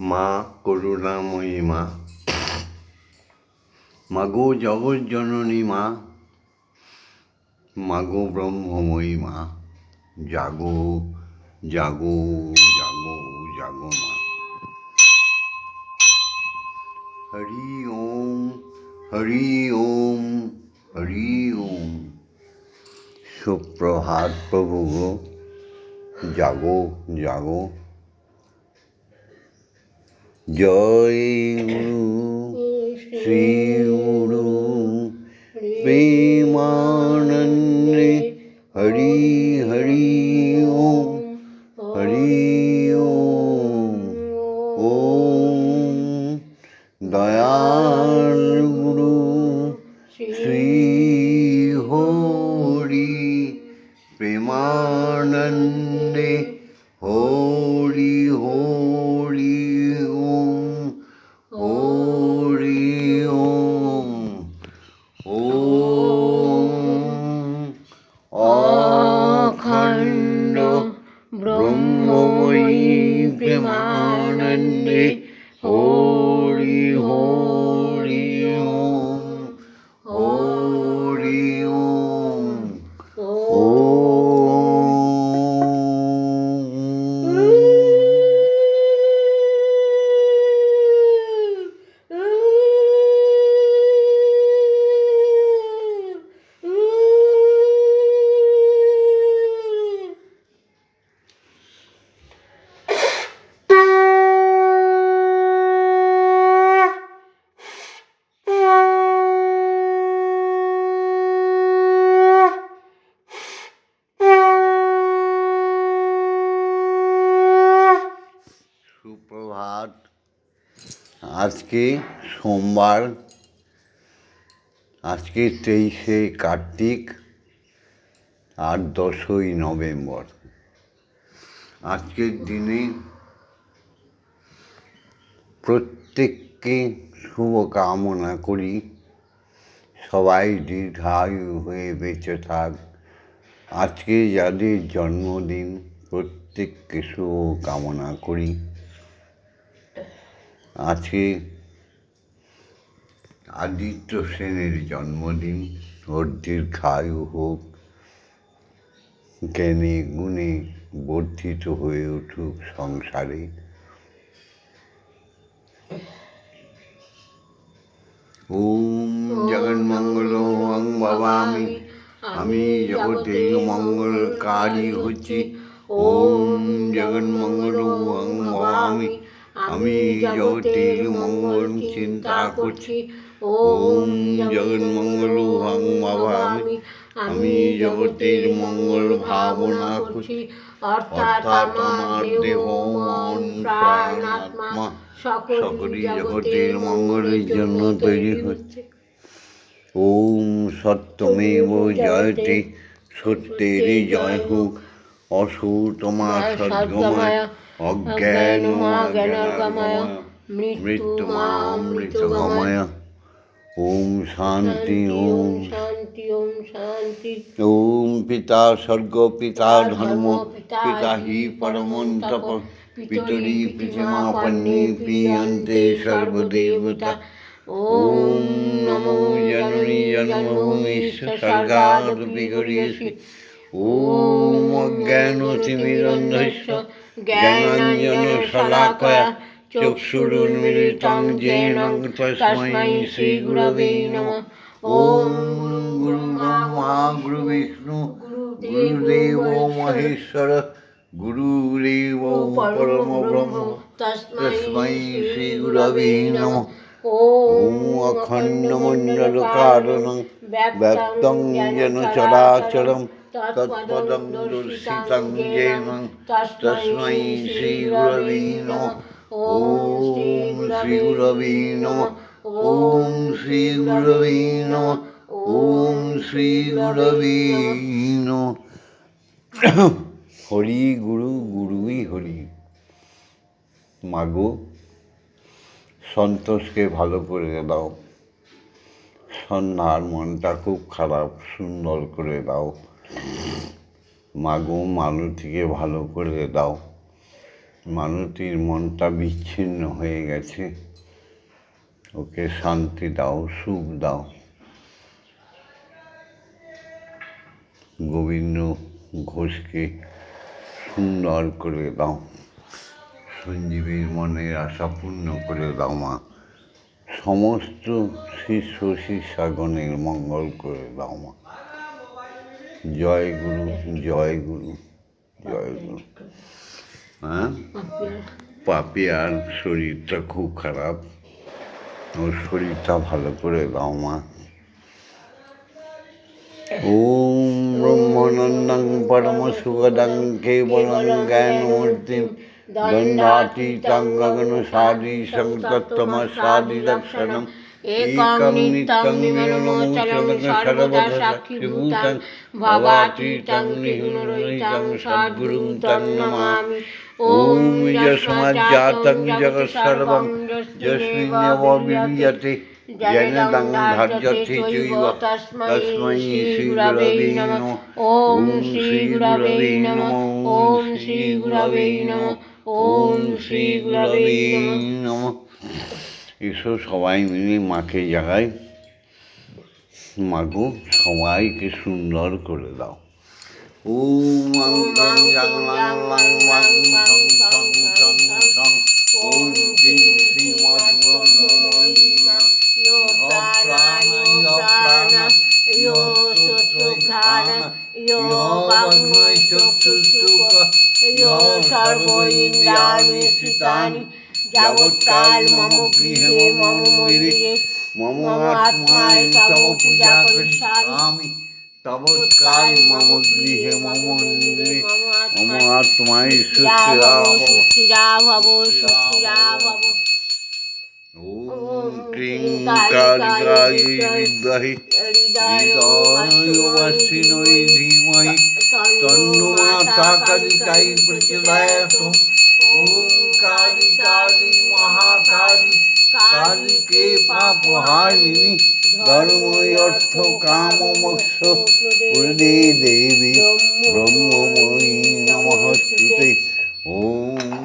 মা করুণাময়ী মা। মাগো জগৎ জননী মা। মাগো ব্রহ্মময়ী মা। জাগো জাগো জাগো জাগো মা। হরি ওম হরি ওম হরি ওম। সুপ্রভাত প্রভু গো। জাগো জাগো। জয় গুরু শ্রী গুরু প্রেমানন্দে হরি হরি ওম হরি ওম ওম দয়াল গুরু শ্রী আজকে সোমবার, আজকে তেইশে কার্তিক, আর দশই নভেম্বর। আজকের দিনে প্রত্যেককে শুভ কামনা করি। সবাই দীর্ঘায়ু হয়ে বেঁচে থাক। আজকে যাদের জন্মদিন, প্রত্যেককে শুভ কামনা করি। আজকে আদিত্য সেনের জন্মদিন, ওর দীর্ঘায়ু হোক, জ্ঞানে গুণে বর্ধিত হয়ে উঠুক সংসারে। ওম জগন্মঙ্গল অং ভবামি, আমি আমি জগতে মঙ্গলকারী হচ্ছি। ওম জগন্মঙ্গল অং ভবামি, আমি জগতের মঙ্গল চিন্তা করছি। ওম জগন্মঙ্গল ভবামি আমি জগতের মঙ্গল ভাবনা করছি অর্থাৎ আমার দেহ মন প্রাণ আত্মা সকলই জগতের মঙ্গলের জন্য তৈরি হচ্ছে ওম সত্যমেব জয়তে সত্যের জয় হোক অসুর তোমার সদ্গময় অজ্ঞান মৃত্যু মা মৃত্যুগময় ওম শান্তি ওম শান্তি ওম শান্তি ওম পিতা স্বর্গ পিতা ধর্ম পিতা হি পরমন্তপ পিতরি পৃথিমাপন্নে প্রিয়ন্তে সর্বদেবতা ওম নমো জননী জন্মভূমিষ্ঠ স্বর্গাদপি গরিয়সি ওম অজ্ঞান তিমিরন্ধস্য चक्षुरुन्मिलितं येन तस्मै श्रीगुरवे नमः ॐ गुरुं ब्रह्मा गुरुविष्णु गुरुदेवो महेश्वर गुरुरेव परमब्रह्म तस्मै श्रीगुरवे नमः ॐ अखण्डमण्डलकारणं व्याप्तं येन चराचरं तत्पदं दुर्शितं येन तस्मै श्रीगुरवे नमः যেন তস্मै শ্রীগুরবে নমঃ। ওম ওম শ্রীগুরবে নমঃ। ওম শ্রীগুরবে নমঃ। হরি গুরু, গুরুই হরি। মাগো, সন্তোষকে ভালো করে দাও। সন্ধ্যার মনটা খুব খারাপ, সুন্দর করে দাও। মাগো মালতীকে ভালো করে দাও। মালতীর মনটা বিচ্ছিন্ন হয়ে গেছে। ওকে শান্তি দাও, সুখ দাও। গোবিন্দ ঘোষকে সুন্দর করে দাও। সঞ্জীবীর মনের আশা পূর্ণ করে দাও মা। সমস্ত শিষ্য শিষ্যাগণের মঙ্গল করে দাও মা। জয় গুরু জয় গুরু জয় গুরু। হ্যাঁ? পাপিয়ার শরীরটা খুব খারাপ। ওর শরীরটা ভালো করে দাও মা। ওম ব্রহ্মানন্দং পরম সুখদং কেবলং জ্ঞানমূর্তিম দণ্ডাতীতং গগন সাদি সংতত্তম সাদি ভবাতীতং নির্গুণরহিতং সদ্গুরুং তং নমামি ওম যস্মাজ্জাতং জগৎ সর্বং যস্মিন্নেব বিলীয়তে জনদং ধার্যতে চৈব তস্मै শ্রীগুরবে নমঃ ওম শ্রী গুরবে নমঃ ওম শ্রী গুরবে নমঃ ওম শ্রী গুরবে নমঃ নমঃ এসো সবাই মিলে মাকে জাগাই মাগো সবাইকে সুন্দর করে দাও ওম অঙ্কং জাগলাং লাং वाग्मयचक्षुष्टुक यो सर्व इन्द्रियाणि स्थितानि যাবৎকাল মম গৃহে মম মন্দিরে মম আত্মায় তব পূজা করিষ্যামি তবৎকাল মম গৃহে মম মন্দিরে মম আত্মায় সুস্থিরা সুস্থিরা ভব সুস্থিরা ভব ওম ক্রিং কালিকায় বিদ্মহে হৃদয়বাসিনৈ ধীমহি তন্নো মাতা কালিকাই প্রচোদয়াৎ ওম কালী কালী মহাকালী কালীকে পাপহারিণী ধর্ম কাম মোক্ষ প্রদে দেবী ব্রহ্মময়ী নমঃ ওম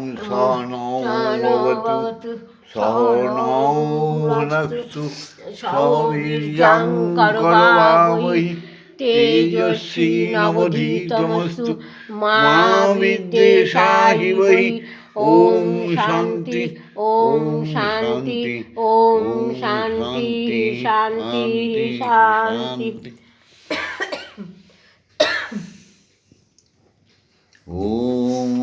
সহনৌ ভুনস্তু সবীর্যং করবাবহি তেজস্বী নবধীতমস্তু মা বিদ্বেষাহি বহি। ওম শান্তি ওম শান্তি ওম শান্তি শান্তি শান্তি। ওম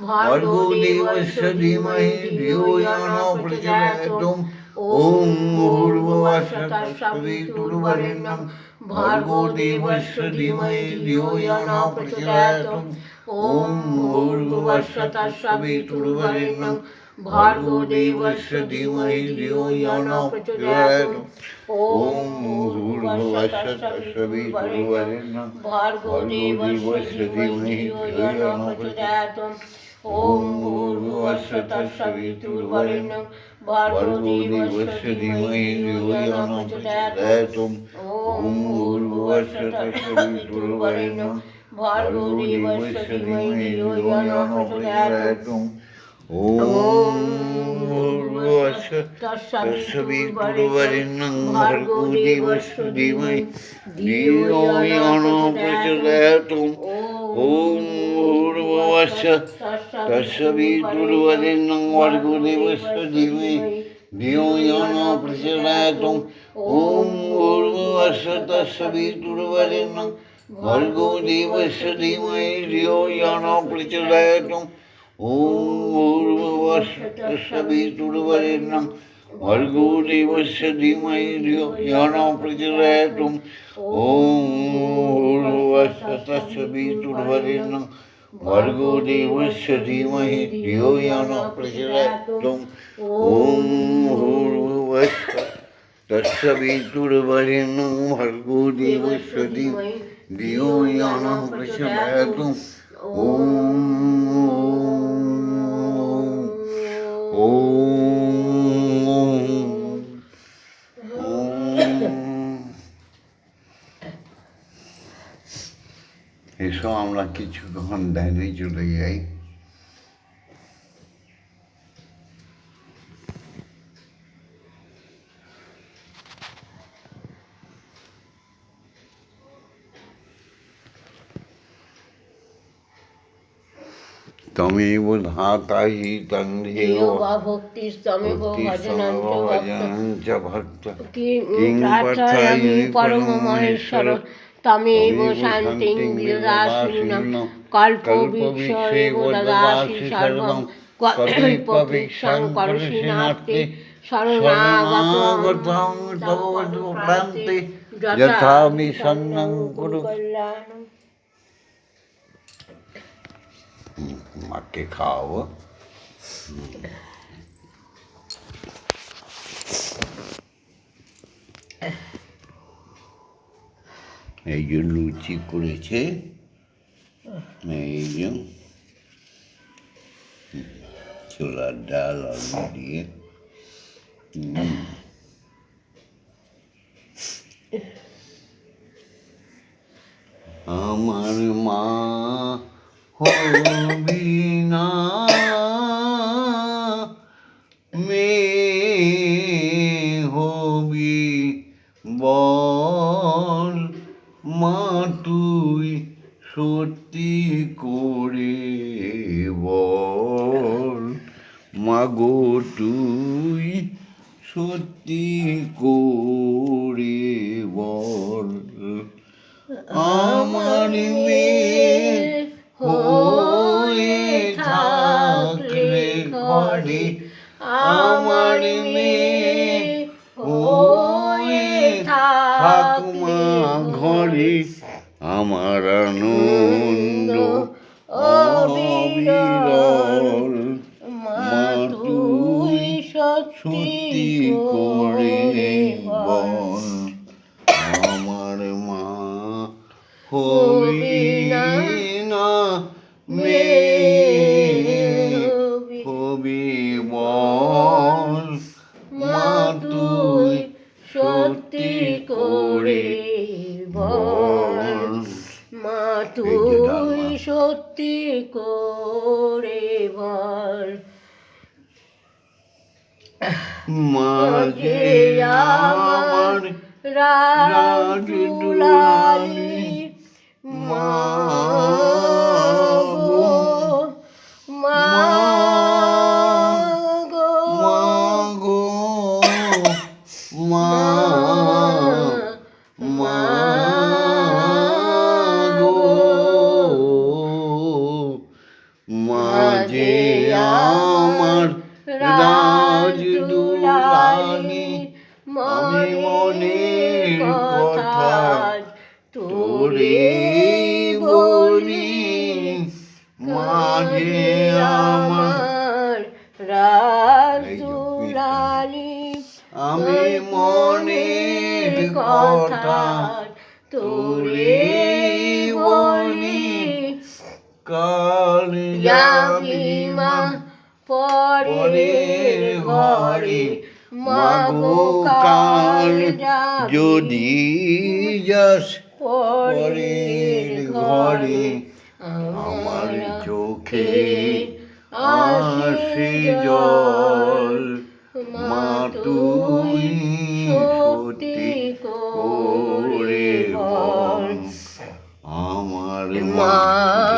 دھیمہ نچلاتی ديست ديمہيو نچريا شى بارىو وشى ميں য় ন প্রচোদয়াতুম ওম ভূর্ভুবস্য তৎসবিতুর্বরেণ্যং ভর্গো দেবস্য ধীমহি ধিয়ো য় ন প্রচোদয়াতুম ওম ভূর্ভুবস্সু তৎসবিতুর্বরেণ্যং ভর্গো দেবস্য ধীমহি ধিয়ো য় ন প্রচোদয়াতুম ওম ভূর্ভুবস্সু তৎসবিতুর্বরেণ্যং ভর্গো দেবস্য ধীমহি ধিয়ো য় ন প্রচোদয়াতুম ওম ভূর্ভুবস্সু তৎসবিতুর্বরেণ্যং ভর্গো দেবস্য ধীমহি ধিয়ো য় ন প্রচোদয়াতুম ওম ভূর্ভুবস্সু তৎসবিতুর্বরেণ্যং وش تصوی نگو دستی مہی درسم تس پیتربریگو دی درد এসো আমরা কিছুক্ষণ ধ্যানে চলে যাই। তমেব ধাতা হি তন্ধেয় দেও বা ভক্তি স্তমেব ভজনঞ্চ ভক্ত। ভজনঞ্চ শান্তিং বিদদাসিন বিদদাসিন, কল্পবৃক্ষেব দদাসি সর্বং কল্পবৃক্ষং করশিনার্থে শরণাগতং তব প্রান্তে যথা বিসন্নং কুরু কল্যাণং মাকে খাওয়াবো এই যে লুচি করেছে ছোলার ডাল আলু দিয়ে হুম। আমার তুই সত্যি করে বল। মাঝে আমার রাজদুলালি মা মা কথা তোরে বলি মাঝে আমার রাজদুলালি আমি মনের কথা তোরে বলি। কাল মা পরের ঘরে মাগো কাল যদি যাস পরের ঘরে আমার চোখে আসে জল মা তুই সত্যি করে আমার মা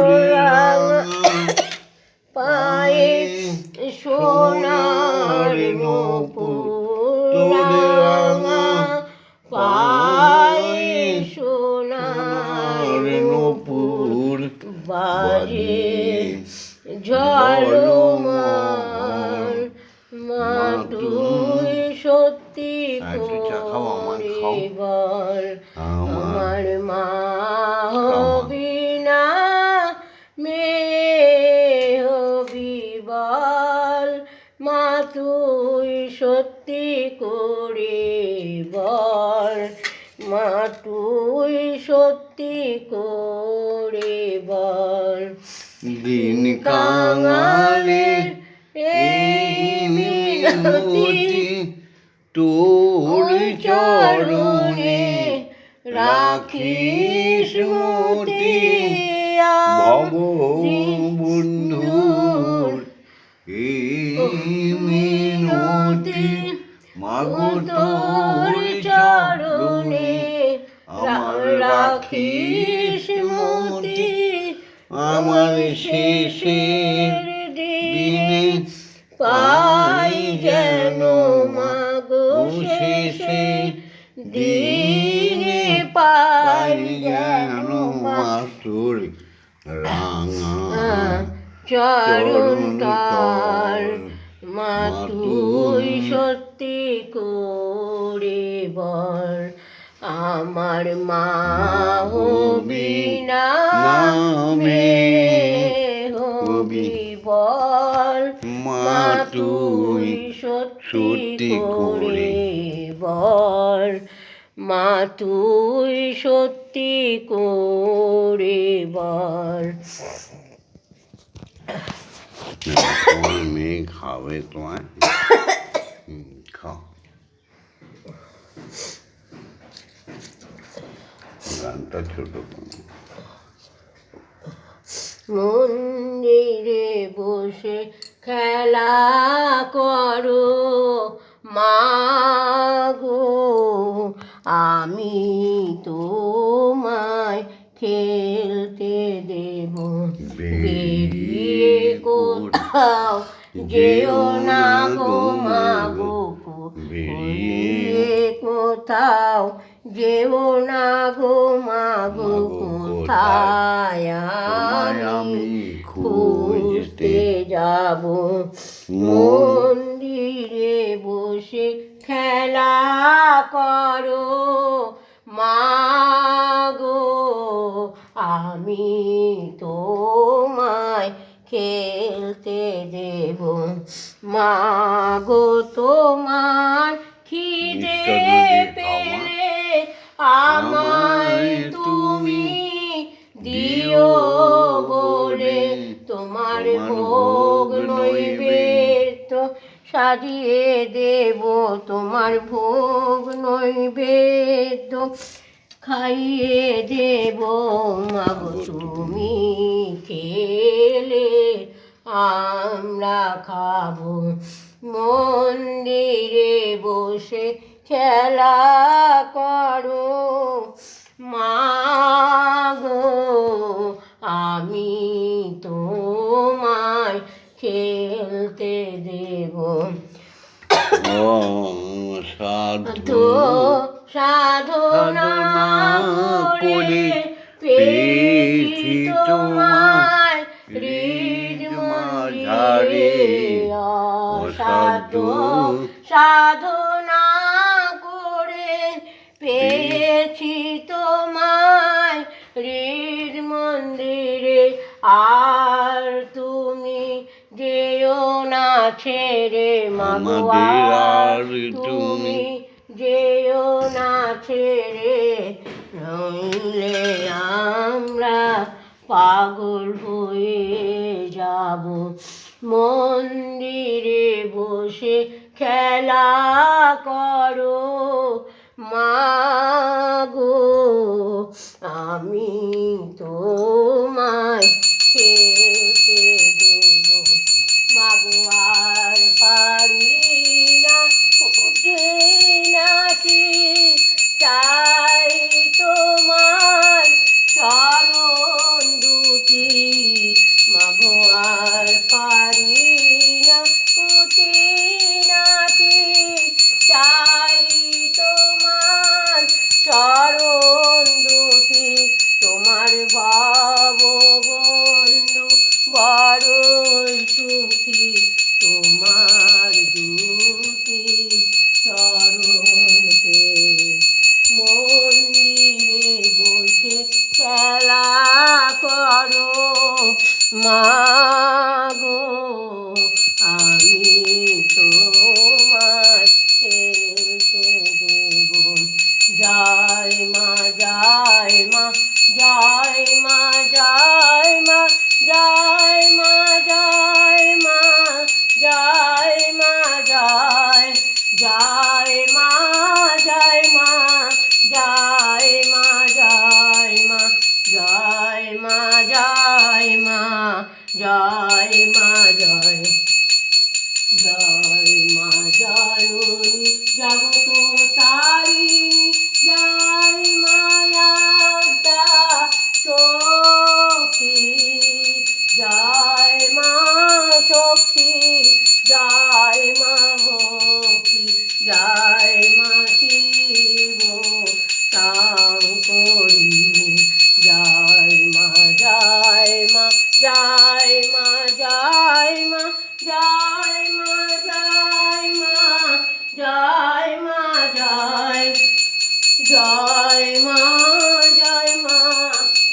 পায়ে সোনার নপুর পায়ে সোনার নপুর বাজে ঝলমল তুই সত্যি করে বল। দিন কাঙালে তোর চরণে রাখিস মতি। ভব বন্ধুর এই মিনতি মাগো তোর রাখিস মতি আমার শেষের দিনে পাই যেন মাগো শেষে দিনে পাই যেন মা তোর রাঙা চরণ তার মা তুই সত্যি করে বল। আমার মা হবি না হবি বল মা তুই সত্যি করে বল মা তুই সত্যি করে বল। মেয়ে খাবে তোমার হুম, খাও গানটা ছোট মন্দিরে বসে খেলা করো। মাগো আমি তোমায় খেলতে দেব। বেরিয়ে কোথাও যেও না গো মাগো বেরিয়ে কোথাও যেও না গো মাগো কোথায়? তোমায় আমি খুঁজতে যাব। মন্দিরে বসে খেলা করো। মাগো আমি তোমায় খেলতে দেব। মাগো তোমার খিদে পেলে আমায় তুমি দিও বলে তোমার ভোগ নৈবেদ্য সাজিয়ে দেব তোমার ভোগ নৈবেদ্য খাইয়ে দেব। মাগো তুমি খেলে আমরা খাব। মন্দিরে বসে খেলা করো। মাগো আমি তোমায় খেলতে দেব। সাধু সাধনা করে পেয়েছি মাঝারে। অসাধু সাধনা করে পেয়েছি তোমায় হৃদ মন্দিরে। আর তুমি যেও না ছেড়ে মাগো আমাদের আর আর তুমি তুমি যেও না ছেড়ে। নইলে আমরা পাগল হয়ে যাব। মন্দিরে বসে খেলা করো। মাগো আমি তোমায় খেলতে দেব। মাগো আর জয় মা জয় মা জয় মা জয় মা জয় মা জয় মা জয় মা জয় জয় মা জয় মা জয় মা জয় মা জয় মা জয় মা জয় মা জয় জয় মা জননী জগত তারিণী জয় মায়াদা শক্তি জয় মা শক্তি জয় মা ভক্তি জয় মা শিব শঙ্করী জয় মা জয় মা জয় মা জয় মা জয় মা জয় মা জয় মা জয় জয় মা জয় মা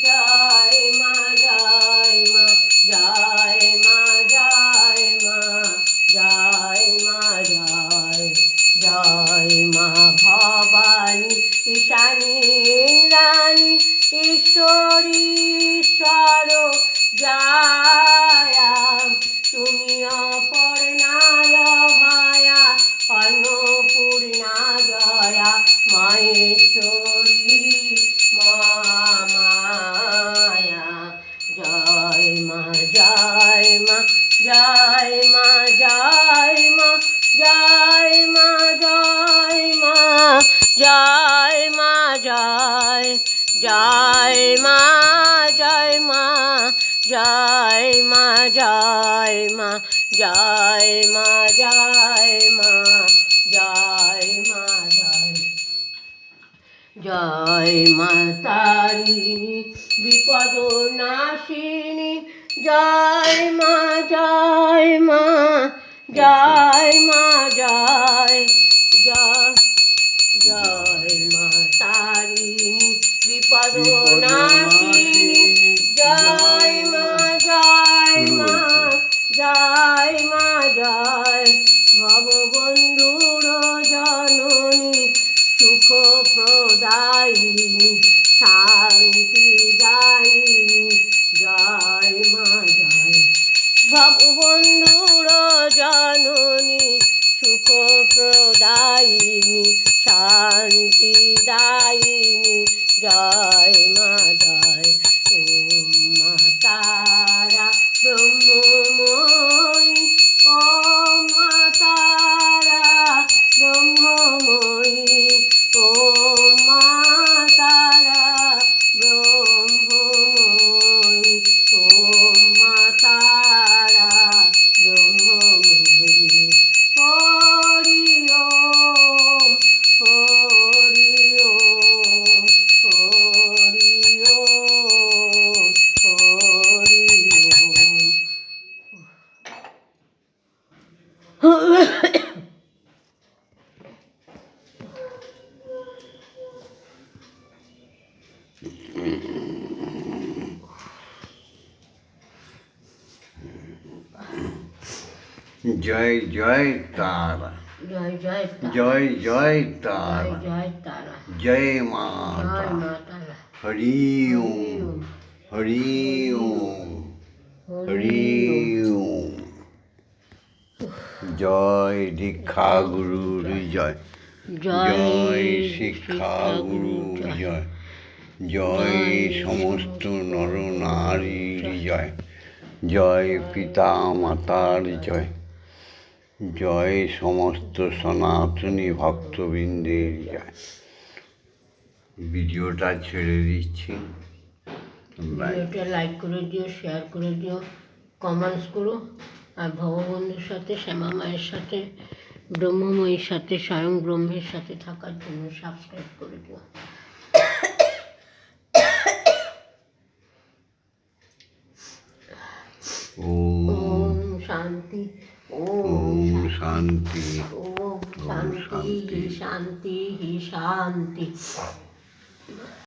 জয় মা জয় মা জয় মা জয় মা জয় মা, জয় জয় মা, ভবানী, ঈশানী, রানী, ঈশ্বরী, ঈশ্বর, জয়া তুমি অপর্ণায় জয় মা জয় মা জয় মা জয় মা জয় মা জয় জয় মা জয় মা জয় মা জয় মা জয় মা জয় মা জয় মা জয় জয় মা তারিণী বিপদ নাশিনী জয় মা জয় মা জয় মা জয় জয় জয় মা তারিণী বিপদ নাশিনী জয় মা জয় মা জয় মা জয় ভববন্ধুর জননী সুখ প্রদায়িনী শান্তি দায়িনী। ভববন্ধুর জননী সুখ প্রদায়িনী শান্তি দায়িনী জয় জয় জয় তারা। জয় জয় তারা। জয় জয় তারা। জয় তারা। জয় জয় মাতা হরি ওম হরি ওম হরি ওম। জয় দীক্ষা গুরুর জয়। জয় শিক্ষা গুরু জয়। জয় সমস্ত নর নারীর জয়। জয় পিতা মাতার জয়। জয় সমস্ত সনাতনী ভক্তবৃন্দের জয়। ভিডিওটা ছেড়ে দিচ্ছি। ভিডিওটা লাইক করে দিও শেয়ার করে দিও কমেন্টস করো। আর ভগবন্ধুর সাথে শ্যামা মায়ের সাথে ব্রহ্মময়ীর সাথে স্বয়ং ব্রহ্মের সাথে থাকার জন্য সাবস্ক্রাইব করে দিও। ওম শান্তি। ওম শান্তি। ওম শান্তি। শান্তি শান্তি।